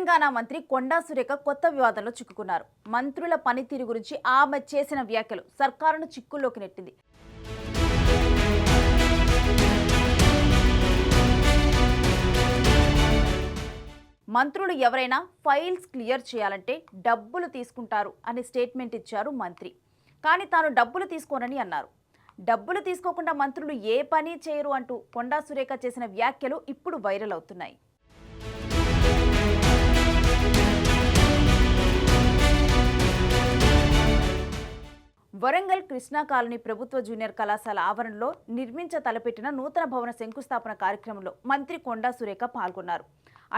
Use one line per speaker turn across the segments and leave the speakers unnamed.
తెలంగాణ మంత్రి కొండా సురేఖ కొత్త వివాదంలో చిక్కుకున్నారు. మంత్రుల పనితీరు గురించి ఆమె చేసిన వ్యాఖ్యలు సర్కారును చిక్కుల్లోకి నెట్టింది. మంత్రులు ఎవరైనా ఫైల్స్ క్లియర్ చేయాలంటే డబ్బులు తీసుకుంటారు అనే స్టేట్మెంట్ ఇచ్చారు మంత్రి. కానీ తాను డబ్బులు తీసుకోనని అన్నారు. డబ్బులు తీసుకోకుండా మంత్రులు ఏ పని చేయరు అంటూ కొండా సురేఖ చేసిన వ్యాఖ్యలు ఇప్పుడు వైరల్ అవుతున్నాయి. వరంగల్ కృష్ణా కాలనీ ప్రభుత్వ జూనియర్ కళాశాల ఆవరణలో నిర్మించ తలపెట్టిన నూతన భవన శంకుస్థాపన కార్యక్రమంలో మంత్రి కొండా సురేఖ పాల్గొన్నారు.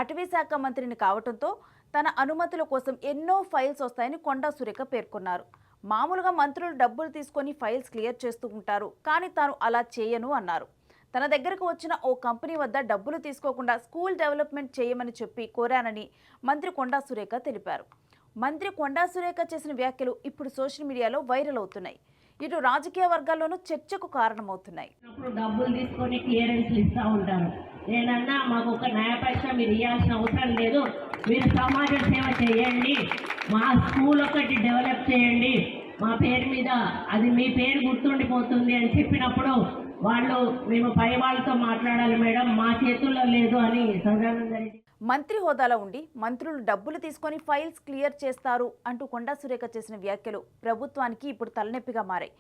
అటవీ శాఖ మంత్రిని కావడంతో తన అనుమతుల కోసం ఎన్నో ఫైల్స్ వస్తాయని కొండా సురేఖ పేర్కొన్నారు. మామూలుగా మంత్రులు డబ్బులు తీసుకొని ఫైల్స్ క్లియర్ చేస్తూ ఉంటారు కానీ తాను అలా చేయను అన్నారు. తన దగ్గరకు వచ్చిన ఓ కంపెనీ వద్ద డబ్బులు తీసుకోకుండా స్కూల్ డెవలప్మెంట్ చేయమని చెప్పి కోరానని మంత్రి కొండా సురేఖ తెలిపారు. మంత్రి కొండా సురేఖ చేసిన వ్యాఖ్యలు ఇప్పుడు సోషల్ మీడియాలో వైరల్ అవుతున్నాయి. ఇటు రాజకీయ వర్గాల్లోనూ చర్చకు కారణమవుతున్నాయి.
అప్పుడు డబ్బులు తీసుకొని క్లియరెన్స్లు ఇస్తూ ఉంటారు. నేనన్నా మాకు ఒక న్యాయపక్ష మీరు ఇవ్వాల్సిన అవసరం లేదు. మీరు సమాజ సేవ చేయండి. మా స్కూల్ ఒకటి డెవలప్ చేయండి. మా పేరు మీద అది మీ పేరు గుర్తుండిపోతుంది అని చెప్పినప్పుడు వాళ్ళు మేము పై వాళ్ళతో మాట్లాడాలి మేడం. మా చేతుల్లో లేదు అని సదానంద రెడ్డి
మంత్రి హోదాలో ఉండి మంత్రులు డబ్బులు తీసుకొని ఫైల్స్ క్లియర్ చేస్తారు అంటూ కొండా సురేఖ చేసిన వ్యాఖ్యలు ప్రభుత్వానికి ఇప్పుడు తలనొప్పిగా మారాయి.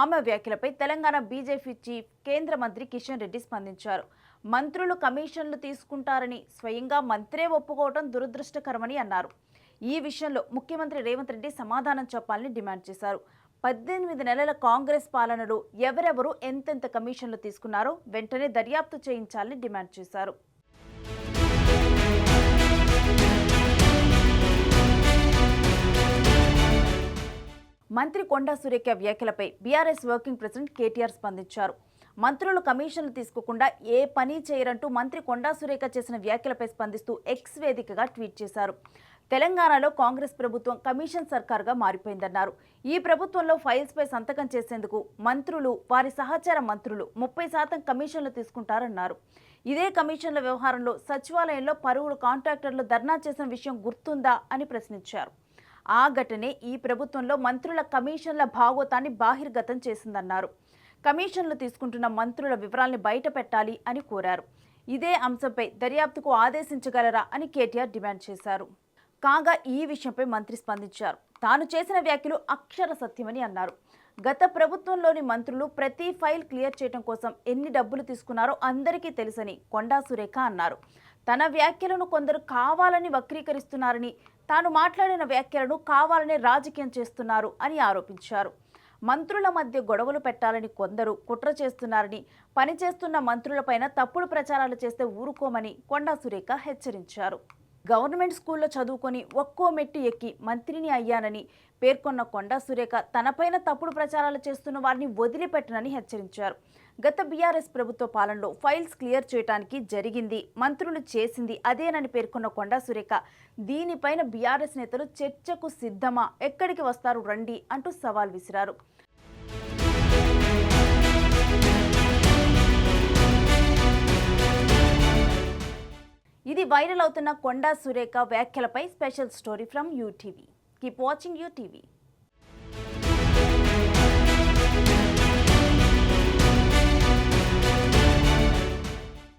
ఆమె వ్యాఖ్యలపై తెలంగాణ బీజేపీ చీఫ్ కేంద్ర మంత్రి కిషన్ రెడ్డి స్పందించారు. మంత్రులు కమిషన్లు తీసుకుంటారని స్వయంగా మంత్రే ఒప్పుకోవడం దురదృష్టకరమని అన్నారు. ఈ విషయంలో ముఖ్యమంత్రి రేవంత్ రెడ్డి సమాధానం చెప్పాలని డిమాండ్ చేశారు. పద్దెనిమిది నెలల కాంగ్రెస్ పాలనలో ఎవరెవరు ఎంతెంత కమిషన్లు తీసుకున్నారో వెంటనే దర్యాప్తు చేయించాలని డిమాండ్ చేశారు. మంత్రి కొండా సురేఖ వ్యాఖ్యలపై బీఆర్ఎస్ వర్కింగ్ ప్రెసిడెంట్ కేటీఆర్ స్పందించారు. మంత్రులు కమిషన్లు తీసుకోకుండా ఏ పని చేయరంటూ మంత్రి కొండా సురేఖ చేసిన వ్యాఖ్యలపై స్పందిస్తూ ఎక్స్ వేదికగా ట్వీట్ చేశారు. తెలంగాణలో కాంగ్రెస్ ప్రభుత్వం కమిషన్ సర్కార్గా మారిపోయిందన్నారు. ఈ ప్రభుత్వంలో ఫైల్స్పై సంతకం చేసేందుకు మంత్రులు వారి సహచార మంత్రులు ముప్పై శాతం కమిషన్లు తీసుకుంటారన్నారు. ఇదే కమిషన్ల వ్యవహారంలో సచివాలయంలో పరువులు కాంట్రాక్టర్లు ధర్నా చేసిన విషయం గుర్తుందా అని ప్రశ్నించారు. ఆ ఘటనే ఈ ప్రభుత్వంలో మంత్రుల కమిషన్ల భాగోతాన్ని బాహిర్గతం చేసిందన్నారు. కమిషన్లు తీసుకుంటున్న మంత్రుల వివరాల్ని బయట పెట్టాలి అని కోరారు. ఇదే అంశంపై దర్యాప్తుకు ఆదేశించగలరా అని కేటీఆర్ డిమాండ్ చేశారు. కాగా ఈ విషయంపై మంత్రి స్పందించారు. తాను చేసిన వ్యాఖ్యలు అక్షర సత్యమని అన్నారు. గత ప్రభుత్వంలోని మంత్రులు ప్రతి ఫైల్ క్లియర్ చేయడం కోసం ఎన్ని డబ్బులు తీసుకున్నారో అందరికీ తెలుసని కొండా సురేఖ అన్నారు. తన వ్యాఖ్యలను కొందరు కావాలని వక్రీకరిస్తున్నారని తాను మాట్లాడిన వ్యాఖ్యలను కావాలని రాజకీయం చేస్తున్నారు అని ఆరోపించారు. మంత్రుల మధ్య గొడవలు పెట్టాలని కొందరు కుట్ర చేస్తున్నారని పనిచేస్తున్న మంత్రులపైన తప్పుడు ప్రచారాలు చేస్తే ఊరుకోమని కొండా సురేఖ హెచ్చరించారు. గవర్నమెంట్ స్కూల్లో చదువుకొని ఒక్కో మెట్టు ఎక్కి మంత్రిని అయ్యానని పేర్కొన్న కొండా సురేఖ తనపైన తప్పుడు ప్రచారాలు చేస్తున్న వారిని వదిలిపెట్టనని హెచ్చరించారు. గత బీఆర్ఎస్ ప్రభుత్వ పాలనలో ఫైల్స్ క్లియర్ చేయడానికి జరిగింది మంత్రులు చేసింది అదేనని పేర్కొన్న కొండా సురేఖ దీనిపైన బీఆర్ఎస్ నేతలు చర్చకు సిద్ధమా ఎక్కడికి వస్తారు రండి అంటూ సవాల్ విసిరారు. ఇది వైరల్ అవుతున్న కొండా సురేఖ వ్యాఖ్యలపై special story from UTV. Keep watching UTV.